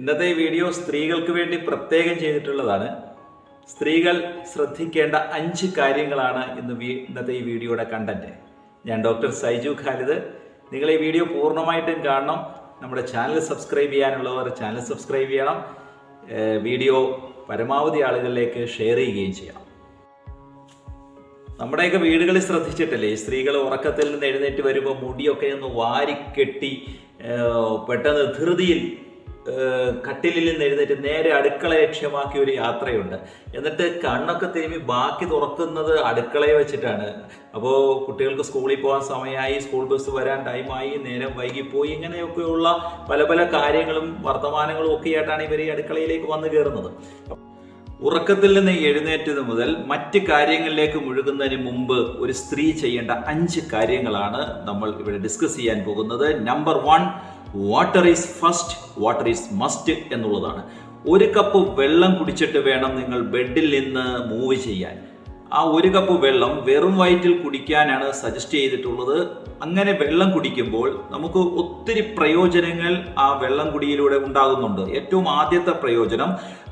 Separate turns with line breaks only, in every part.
ഇന്നത്തെ ഈ വീഡിയോ സ്ത്രീകൾക്ക് വേണ്ടി പ്രത്യേകം ചെയ്തിട്ടുള്ളതാണ്. സ്ത്രീകൾ ശ്രദ്ധിക്കേണ്ട അഞ്ച് കാര്യങ്ങളാണ് ഇന്ന് ഇന്നത്തെ ഈ വീഡിയോയുടെ കണ്ടന്റ് ഞാൻ ഡോക്ടർ സൈജു ഖാലിദ്. നിങ്ങൾ ഈ വീഡിയോ പൂർണമായിട്ടും കാണണം. നമ്മുടെ ചാനൽ സബ്സ്ക്രൈബ് ചെയ്യാനുള്ളവർ ചാനൽ സബ്സ്ക്രൈബ് ചെയ്യണം. വീഡിയോ പരമാവധി ആളുകളിലേക്ക് ഷെയർ ചെയ്യുകയും ചെയ്യണം നമ്മുടെയൊക്കെ വീടുകളിൽ ശ്രദ്ധിച്ചിട്ടില്ലേ? സ്ത്രീകൾ ഉറക്കത്തിൽ നിന്ന് എഴുന്നേറ്റ് വരുമ്പോൾ മുടിയൊക്കെ ഒന്ന് വാരിക്കെട്ടി പെട്ടെന്ന് ധൃതിയിൽ കട്ടിലിൽ നിന്ന് എഴുന്നേറ്റ് നേരെ അടുക്കള ലക്ഷ്യമാക്കിയ ഒരു യാത്രയുണ്ട്. എന്നിട്ട് കണ്ണൊക്കെ തിരുമ്മി ബാക്കി തുറക്കുന്നത് അടുക്കളയെ വെച്ചിട്ടാണ്. അപ്പോൾ കുട്ടികൾക്ക് സ്കൂളിൽ പോകാൻ സമയമായി സ്കൂൾ ബസ് വരാൻ ടൈമായി നേരം വൈകിപ്പോയി ഇങ്ങനെയൊക്കെയുള്ള പല പല കാര്യങ്ങളും വർത്തമാനങ്ങളും ഒക്കെ ആയിട്ടാണ് ഇവർ ഈ അടുക്കളയിലേക്ക് വന്നു കയറുന്നത്. ഉറക്കത്തിൽ നിന്ന് എഴുന്നേറ്റത് മുതൽ മറ്റ് കാര്യങ്ങളിലേക്ക് മുഴുകുന്നതിന് മുമ്പ് ഒരു സ്ത്രീ ചെയ്യേണ്ട അഞ്ച് കാര്യങ്ങളാണ് നമ്മൾ ഇവിടെ ഡിസ്കസ് ചെയ്യാൻ പോകുന്നത്. Number one water is first water is must എന്നുള്ളതാണ്. ഒരു കപ്പ് വെള്ളം കുടിച്ചിട്ട് വേണം നിങ്ങൾ ബെഡിൽ നിന്ന് മൂവ് ചെയ്യാൻ. ആ ഒരു കപ്പ് വെള്ളം വെറും വയറ്റിൽ കുടിക്കാനാണ് സജസ്റ്റ് ചെയ്തിട്ടുള്ളത്. അങ്ങനെ വെള്ളം കുടിക്കുമ്പോൾ നമുക്ക് ഒത്തിരി പ്രയോജനങ്ങൾ ആ വെള്ളം കുടിയിലൂടെ ഉണ്ടാകുന്നുണ്ട്. ഏറ്റവും ആദ്യത്തെ പ്രയോജനം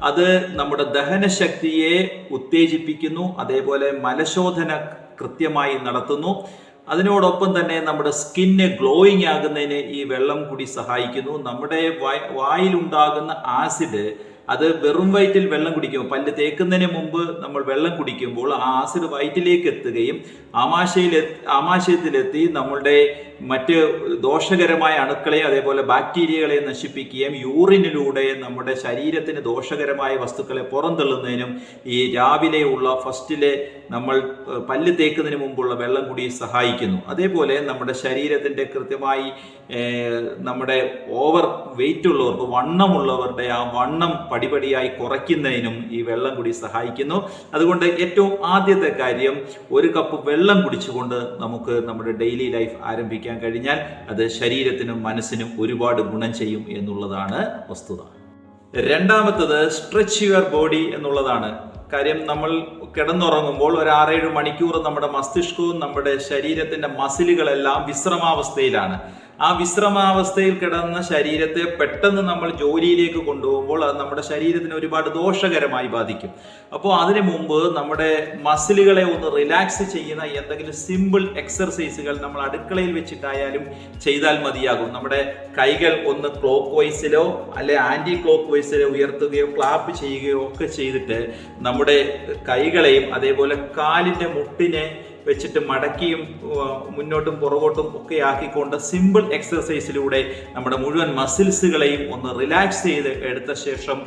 അത് നമ്മുടെ ദഹനശക്തിയെ ഉത്തേജിപ്പിക്കുന്നു അതേപോലെ മലശോധന കൃത്യമായി നടത്തുന്നു. അതിനോടൊപ്പം തന്നെ നമ്മുടെ സ്കിന്ന് ഗ്ലോയിങ് ആകുന്നതിന് ഈ വെള്ളം കൂടി സഹായിക്കുന്നു. നമ്മുടെ വായ് വായിലുണ്ടാകുന്ന ആസിഡ് അത് വെറും വയറ്റിൽ വെള്ളം കുടിക്കുമ്പോൾ പല്ല് തേക്കുന്നതിന് മുമ്പ് നമ്മൾ വെള്ളം കുടിക്കുമ്പോൾ ആ ആസിഡ് വയറ്റിലേക്ക് എത്തുകയും ആമാശയിൽ ആമാശയത്തിലെത്തി നമ്മളുടെ മറ്റ് ദോഷകരമായ അണുക്കളെ അതേപോലെ ബാക്ടീരിയകളെ നശിപ്പിക്കുകയും യൂറിനിലൂടെ നമ്മുടെ ശരീരത്തിന് ദോഷകരമായ വസ്തുക്കളെ പുറന്തള്ളുന്നതിനും ഈ രാവിലെയുള്ള ഫസ്റ്റിലെ നമ്മൾ പല്ല് തേക്കുന്നതിന് മുമ്പുള്ള വെള്ളം കൂടി സഹായിക്കുന്നു. അതേപോലെ നമ്മുടെ ശരീരത്തിന്റെ കൃത്യമായി നമ്മുടെ ഓവർ വെയിറ്റ് ഉള്ളവർക്ക് വണ്ണമുള്ളവരുടെ ആ വണ്ണം പടിപടിയായി കുറയ്ക്കുന്നതിനും ഈ വെള്ളം കൂടി സഹായിക്കുന്നു. അതുകൊണ്ട് ഏറ്റവും ആദ്യത്തെ കാര്യം ഒരു കപ്പ് വെള്ളം കുടിച്ചുകൊണ്ട് നമുക്ക് നമ്മുടെ ഡെയിലി ലൈഫ് ആരംഭിക്കാൻ കഴിഞ്ഞാൽ അത് ശരീരത്തിനും മനസ്സിനും ഒരുപാട് ഗുണം ചെയ്യും എന്നുള്ളതാണ് വസ്തുത. രണ്ടാമത്തത് സ്ട്രെച്ച് യുവർ ബോഡി എന്നുള്ളതാണ്. കാര്യം നമ്മൾ കിടന്നുറങ്ങുമ്പോൾ ഒരു ആറേഴ് മണിക്കൂർ നമ്മുടെ മസ്തിഷ്കവും നമ്മുടെ ശരീരത്തിന്റെ മസിലുകളെല്ലാം വിശ്രമാവസ്ഥയിലാണ്. ആ വിശ്രമാവസ്ഥയിൽ കിടന്ന ശരീരത്തെ പെട്ടെന്ന് നമ്മൾ ജോലിയിലേക്ക് കൊണ്ടുപോകുമ്പോൾ അത് നമ്മുടെ ശരീരത്തിന് ഒരുപാട് ദോഷകരമായി ബാധിക്കും. അപ്പോൾ അതിനു മുമ്പ് നമ്മുടെ മസിലുകളെ ഒന്ന് റിലാക്സ് ചെയ്യുന്ന എന്തെങ്കിലും സിമ്പിൾ എക്സർസൈസുകൾ നമ്മൾ അടുക്കളയിൽ വെച്ചിട്ടായാലും ചെയ്താൽ മതിയാകും. നമ്മുടെ കൈകൾ ഒന്ന് ക്ലോക്ക് വൈസിലോ അല്ലെ ആന്റി ക്ലോക്ക് വൈസിലോ ഉയർത്തുകയോ ക്ലാപ്പ് ചെയ്യുകയോ ഒക്കെ ചെയ്തിട്ട് നമ്മുടെ കൈകളെയും അതേപോലെ കാലിന്റെ മുട്ടിനെ വെച്ചിട്ട് മടക്കിയും മുന്നോട്ടും പുറകോട്ടും ഒക്കെ ആക്കിക്കൊണ്ട് സിമ്പിൾ എക്സസൈസിലൂടെ നമ്മുടെ മുഴുവൻ മസിൽസുകളെയും ഒന്ന് റിലാക്സ് ചെയ്ത് എടുത്ത ശേഷം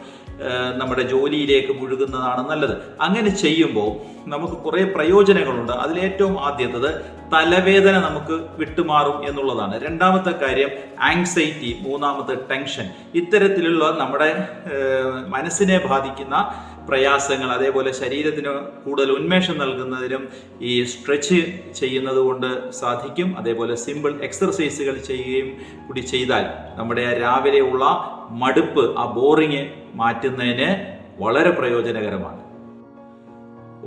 നമ്മുടെ ജോലിയിലേക്ക് മുഴുകുന്നതാണ് നല്ലത്. അങ്ങനെ ചെയ്യുമ്പോൾ നമുക്ക് കുറേ പ്രയോജനങ്ങളുണ്ട്. അതിലേറ്റവും ആദ്യത്തത് തലവേദന നമുക്ക് വിട്ടുമാറും എന്നുള്ളതാണ്. രണ്ടാമത്തെ കാര്യം ആങ്സൈറ്റി മൂന്നാമത്തെ ടെൻഷൻ ഇത്തരത്തിലുള്ള നമ്മുടെ മനസ്സിനെ ബാധിക്കുന്ന പ്രയാസങ്ങൾ അതേപോലെ ശരീരത്തിന് കൂടുതൽ ഉന്മേഷം നൽകുന്നതിനും ഈ സ്ട്രെച്ച് ചെയ്യുന്നത് കൊണ്ട് സാധിക്കും. അതേപോലെ സിമ്പിൾ എക്സർസൈസുകൾ ചെയ്യുകയും കൂടി ചെയ്താൽ നമ്മുടെ രാവിലെയുള്ള മടുപ്പ് ആ ബോറിങ് മാറ്റുന്നതിന് വളരെ പ്രയോജനകരമാണ്.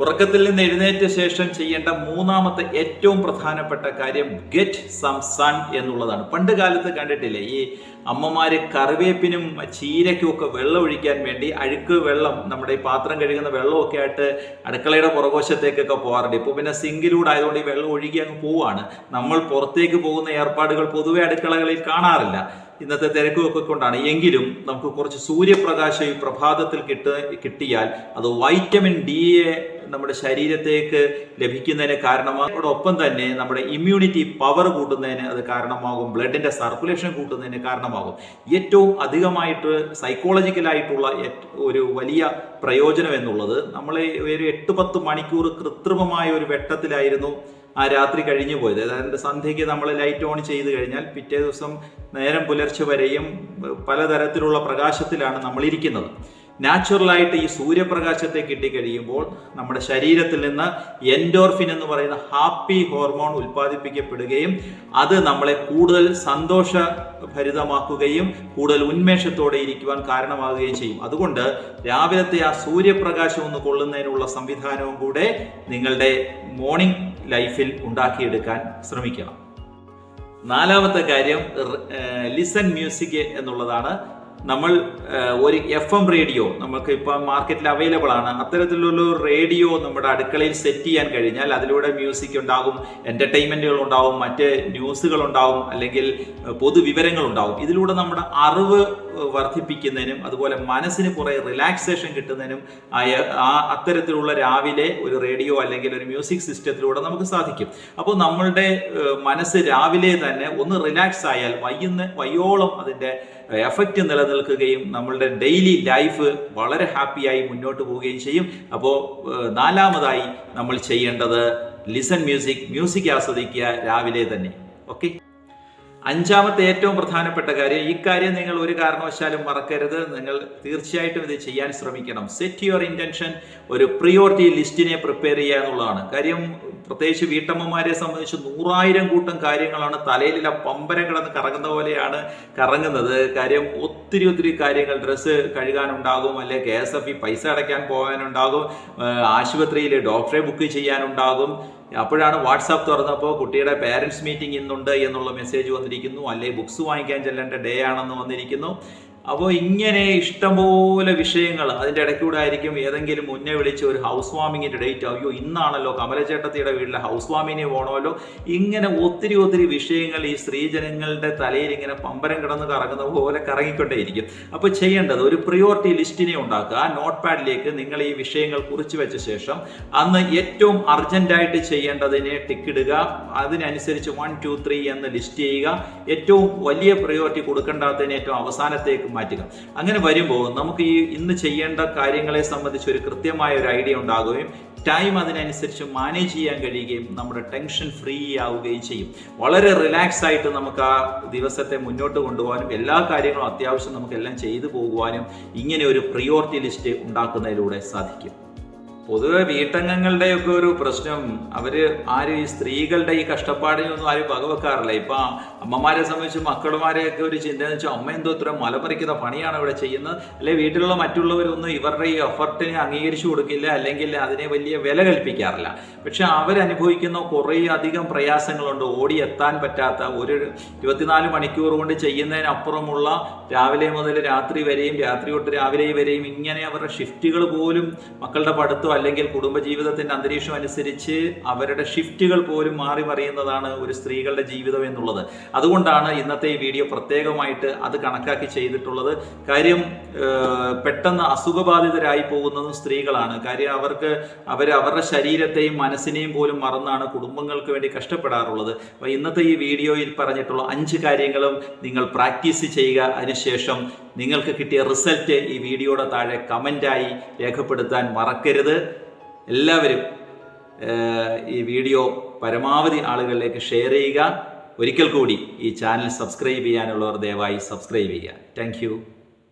ഉറക്കത്തിൽ നിന്ന് എഴുന്നേറ്റ ശേഷം ചെയ്യേണ്ട മൂന്നാമത്തെ ഏറ്റവും പ്രധാനപ്പെട്ട കാര്യം ഗെറ്റ് സം സൺ എന്നുള്ളതാണ്. പണ്ട് കാലത്ത് കണ്ടിട്ടില്ലേ ഈ അമ്മമാര് കറിവേപ്പിനും ചീരയ്ക്കും ഒക്കെ വെള്ളം ഒഴിക്കാൻ വേണ്ടി അഴുക്ക് വെള്ളം നമ്മുടെ ഈ പാത്രം കഴുകുന്ന വെള്ളമൊക്കെ ആയിട്ട് അടുക്കളയുടെ പുറകോശത്തേക്കൊക്കെ പോകാറുണ്ട്. ഇപ്പോൾ പിന്നെ സിങ്കിലൂടെ ആയതുകൊണ്ട് ഈ വെള്ളം ഒഴുകി അങ്ങ് പോവാണ്. നമ്മൾ പുറത്തേക്ക് പോകുന്ന ഏർപ്പാടുകൾ പൊതുവെ അടുക്കളകളിൽ കാണാറില്ല. ഇന്നത്തെ തിരക്കുമൊക്കെ കൊണ്ടാണ്. എങ്കിലും നമുക്ക് കുറച്ച് സൂര്യപ്രകാശം ഈ പ്രഭാതത്തിൽ കിട്ട കിട്ടിയാൽ അത് വൈറ്റമിൻ ഡിയെ നമ്മുടെ ശരീരത്തേക്ക് ലഭിക്കുന്നതിന് കാരണമാകും. തന്നെ നമ്മുടെ ഇമ്മ്യൂണിറ്റി പവർ കൂട്ടുന്നതിന് അത് കാരണമാകും. ബ്ലഡിന്റെ സർക്കുലേഷൻ കൂട്ടുന്നതിന് കാരണമാകും. ഏറ്റവും അധികമായിട്ട് സൈക്കോളജിക്കലായിട്ടുള്ള ഒരു വലിയ പ്രയോജനം എന്നുള്ളത് നമ്മളെ ഒരു എട്ട് പത്ത് മണിക്കൂർ കൃത്രിമമായ ഒരു വെട്ടത്തിലായിരുന്നു ആ രാത്രി കഴിഞ്ഞു പോയത്. അതായത് സന്ധ്യയ്ക്ക് നമ്മൾ ലൈറ്റ് ഓൺ ചെയ്ത് കഴിഞ്ഞാൽ പിറ്റേ ദിവസം നേരം പുലർച്ചെ വരെയും പലതരത്തിലുള്ള പ്രകാശത്തിലാണ് നമ്മൾ ഇരിക്കുന്നത് നാച്ചുറലായിട്ട് ഈ സൂര്യപ്രകാശത്തെ കിട്ടിക്കഴിയുമ്പോൾ നമ്മുടെ ശരീരത്തിൽ നിന്ന് എൻഡോർഫിൻ എന്ന് പറയുന്ന ഹാപ്പി ഹോർമോൺ ഉൽപ്പാദിപ്പിക്കപ്പെടുകയും അത് നമ്മളെ കൂടുതൽ സന്തോഷഭരിതമാക്കുകയും കൂടുതൽ ഉന്മേഷത്തോടെ ഇരിക്കുവാൻ കാരണമാകുകയും ചെയ്യും. അതുകൊണ്ട് രാവിലത്തെ ആ സൂര്യപ്രകാശം ഒന്ന് കൊള്ളുന്നതിനുള്ള സംവിധാനവും കൂടെ നിങ്ങളുടെ മോർണിംഗ് ലൈഫിൽ ഉണ്ടാക്കിയെടുക്കാൻ ശ്രമിക്കണം. നാലാമത്തെ കാര്യം ലിസൺ മ്യൂസിക് എന്നുള്ളതാണ് നമ്മൾ ഒരു എഫ് എം റേഡിയോ നമുക്ക് ഇപ്പം മാർക്കറ്റിൽ അവൈലബിൾ ആണ്. അത്തരത്തിലുള്ള റേഡിയോ നമ്മുടെ അടുക്കളയിൽ സെറ്റ് ചെയ്യാൻ കഴിഞ്ഞാൽ അതിലൂടെ മ്യൂസിക് ഉണ്ടാകും എന്റർടൈൻമെന്റുകൾ ഉണ്ടാവും മറ്റ് ന്യൂസുകൾ ഉണ്ടാവും അല്ലെങ്കിൽ പൊതുവിവരങ്ങൾ ഉണ്ടാവും. ഇതിലൂടെ നമ്മുടെ അറിവ് വർദ്ധിപ്പിക്കുന്നതിനും അതുപോലെ മനസ്സിന് കുറേ റിലാക്സേഷൻ കിട്ടുന്നതിനും ആയ ആ അത്തരത്തിലുള്ള രാവിലെ ഒരു റേഡിയോ അല്ലെങ്കിൽ ഒരു മ്യൂസിക് സിസ്റ്റത്തിലൂടെ നമുക്ക് സാധിക്കും. അപ്പോൾ നമ്മളുടെ മനസ്സ് രാവിലെ തന്നെ ഒന്ന് റിലാക്സ് ആയാൽ വയ്യുന്ന വയ്യോളം അതിന്റെ എഫക്റ്റ് നിലനിൽക്കുകയും നമ്മളുടെ ഡെയിലി ലൈഫ് വളരെ ഹാപ്പിയായി മുന്നോട്ട് പോവുകയും ചെയ്യും. അപ്പോൾ നാലാമതായി നമ്മൾ ചെയ്യേണ്ടത് ലിസൺ മ്യൂസിക് മ്യൂസിക് ആസ്വദിക്കുക രാവിലെ തന്നെ. ഓക്കെ അഞ്ചാമത്തെ ഏറ്റവും പ്രധാനപ്പെട്ട കാര്യം ഈ കാര്യം നിങ്ങൾ ഒരു കാരണവശാലും മറക്കരുത്. നിങ്ങൾ തീർച്ചയായിട്ടും ഇത് ചെയ്യാൻ ശ്രമിക്കണം. സെറ്റ് യുവർ ഇന്റൻഷൻ ഒരു പ്രിയോറിറ്റി ലിസ്റ്റിനെ പ്രിപ്പയർ ചെയ്യുക എന്നുള്ളതാണ്. കാര്യം പ്രത്യേകിച്ച് വീട്ടമ്മമാരെ സംബന്ധിച്ച് നൂറായിരം കൂട്ടം കാര്യങ്ങളാണ് തലയിലെ പമ്പരം കിടന്ന് കറങ്ങുന്ന പോലെയാണ് കറങ്ങുന്നത്. കാര്യം ഒത്തിരി ഒത്തിരി കാര്യങ്ങൾ ഡ്രസ്സ് കഴുകാനുണ്ടാകും അല്ലെ കെ എസ് എഫ് ഇ പൈസ അടയ്ക്കാൻ പോകാനുണ്ടാകും ആശുപത്രിയിൽ ഡോക്ടറെ ബുക്ക് ചെയ്യാനുണ്ടാകും. അപ്പോഴാണ് വാട്സാപ്പ് തുറന്നപ്പോൾ കുട്ടിയുടെ പേരൻസ് മീറ്റിംഗ് ഇന്നുണ്ട് എന്നുള്ള മെസ്സേജ് വന്നിരിക്കുന്നു. അല്ലെങ്കിൽ ബുക്സ് വാങ്ങിക്കാൻ ചെല്ലേണ്ട ഡേ ആണെന്ന് വന്നിരിക്കുന്നു. അപ്പോൾ ഇങ്ങനെ ഇഷ്ടംപോലെ വിഷയങ്ങൾ അതിന്റെ ഇടയ്ക്കൂടെ ആയിരിക്കും ഏതെങ്കിലും മുന്നേ വിളിച്ച് ഒരു ഹൗസ് വാമിങ്ങിന്റെ ഡേറ്റ്. അയ്യോ ഇന്നാണല്ലോ കമലചേട്ടത്തിയുടെ വീട്ടിലെ ഹൗസ് വാമിങ്ങിന് പോകണമല്ലോ ഇങ്ങനെ ഒത്തിരി ഒത്തിരി വിഷയങ്ങൾ ഈ സ്ത്രീജനങ്ങളുടെ തലയിൽ ഇങ്ങനെ പമ്പരം കിടന്ന് കറങ്ങുന്ന പോലെ കറങ്ങിക്കൊണ്ടേയിരിക്കും. അപ്പോൾ ചെയ്യേണ്ടത് ഒരു പ്രിയോറിറ്റി ലിസ്റ്റിനെ ഉണ്ടാക്കുക. ആ നോട്ട് പാഡിലേക്ക് നിങ്ങൾ ഈ വിഷയങ്ങൾ കുറിച്ച് വെച്ച ശേഷം അന്ന് ഏറ്റവും അർജന്റായിട്ട് ചെയ്യേണ്ടതിനെ ടിക്കിടുക. അതിനനുസരിച്ച് വൺ ടു ത്രീ എന്ന് ലിസ്റ്റ് ചെയ്യുക. ഏറ്റവും വലിയ പ്രയോറിറ്റി കൊടുക്കേണ്ടാത്തതിന് ഏറ്റവും അവസാനത്തേക്ക് മാറ്റുക. അങ്ങനെ വരുമ്പോൾ നമുക്ക് ഈ ഇന്ന് ചെയ്യേണ്ട കാര്യങ്ങളെ സംബന്ധിച്ച് ഒരു കൃത്യമായ ഒരു ഐഡിയ ഉണ്ടാകുകയും ടൈം അതിനനുസരിച്ച് മാനേജ് ചെയ്യാൻ കഴിയുകയും നമ്മുടെ ടെൻഷൻ ഫ്രീ ആവുകയും ചെയ്യും. വളരെ റിലാക്സ് ആയിട്ട് നമുക്ക് ആ ദിവസത്തെ മുന്നോട്ട് കൊണ്ടുപോകാനും എല്ലാ കാര്യങ്ങളും അത്യാവശ്യം നമുക്കെല്ലാം ചെയ്തു പോകുവാനും ഇങ്ങനെ ഒരു പ്രിയോറിറ്റി ലിസ്റ്റ് ഉണ്ടാക്കുന്നതിലൂടെ സാധിക്കും. പൊതുവെ വീട്ടംഗങ്ങളുടെയൊക്കെ ഒരു പ്രശ്നം. അവർ ആരും ഈ സ്ത്രീകളുടെ ഈ കഷ്ടപ്പാടിനൊന്നും ആരും വകവെക്കാറില്ല. ഇപ്പൊ അമ്മമാരെ സംബന്ധിച്ച് മക്കളുമാരെയൊക്കെ ഒരു ചിന്ത എന്ന് വെച്ചാൽ അമ്മ എന്തോ ഇത്ര മലമറിക്കുന്ന പണിയാണ് ഇവിടെ ചെയ്യുന്നത്. അല്ലെ വീട്ടിലുള്ള മറ്റുള്ളവരൊന്നും ഇവരുടെ ഈ എഫർട്ടിനെ അംഗീകരിച്ചു കൊടുക്കില്ല അല്ലെങ്കിൽ അതിനെ വലിയ വില കൽപ്പിക്കാറില്ല. പക്ഷെ അവരനുഭവിക്കുന്ന കുറേ അധികം പ്രയാസങ്ങളുണ്ട്. ഓടി എത്താൻ പറ്റാത്ത ഒരു ഇരുപത്തിനാല് മണിക്കൂർ കൊണ്ട് ചെയ്യുന്നതിനപ്പുറമുള്ള രാവിലെ മുതൽ രാത്രി വരെയും രാത്രി തൊട്ട് രാവിലെ വരെയും ഇങ്ങനെ അവരുടെ ഷിഫ്റ്റുകൾ പോലും മക്കളുടെ പഠിത്തം അല്ലെങ്കിൽ കുടുംബജീവിതത്തിന്റെ അന്തരീക്ഷം അനുസരിച്ച് അവരുടെ ഷിഫ്റ്റുകൾ പോലും മാറി മറിയുന്നതാണ് ഒരു സ്ത്രീകളുടെ ജീവിതം എന്നുള്ളത്. അതുകൊണ്ടാണ് ഇന്നത്തെ ഈ വീഡിയോ പ്രത്യേകമായിട്ട് അത് കണക്കാക്കി ചെയ്തിട്ടുള്ളത്. കാര്യം പെട്ടെന്ന് അസുഖബാധിതരായി പോകുന്നതും സ്ത്രീകളാണ്. കാര്യം അവർക്ക് അവർ അവരുടെ ശരീരത്തെയും മനസ്സിനെയും പോലും മറന്നാണ് കുടുംബങ്ങൾക്ക് വേണ്ടി കഷ്ടപ്പെടാറുള്ളത്. അപ്പോൾ ഇന്നത്തെ ഈ വീഡിയോയിൽ പറഞ്ഞിട്ടുള്ള അഞ്ച് കാര്യങ്ങളും നിങ്ങൾ പ്രാക്ടീസ് ചെയ്യുക. അതിനുശേഷം നിങ്ങൾക്ക് കിട്ടിയ റിസൾട്ട് ഈ വീഡിയോയുടെ താഴെ കമന്റായി രേഖപ്പെടുത്താൻ മറക്കരുത്. എല്ലാവരും ഈ വീഡിയോ പരമാവധി ആളുകളിലേക്ക് ഷെയർ ചെയ്യുക. ഒരിക്കൽ കൂടി ഈ ചാനൽ സബ്സ്ക്രൈബ് ചെയ്യാനുള്ളവർ ദയവായി സബ്സ്ക്രൈബ് ചെയ്യുക. താങ്ക്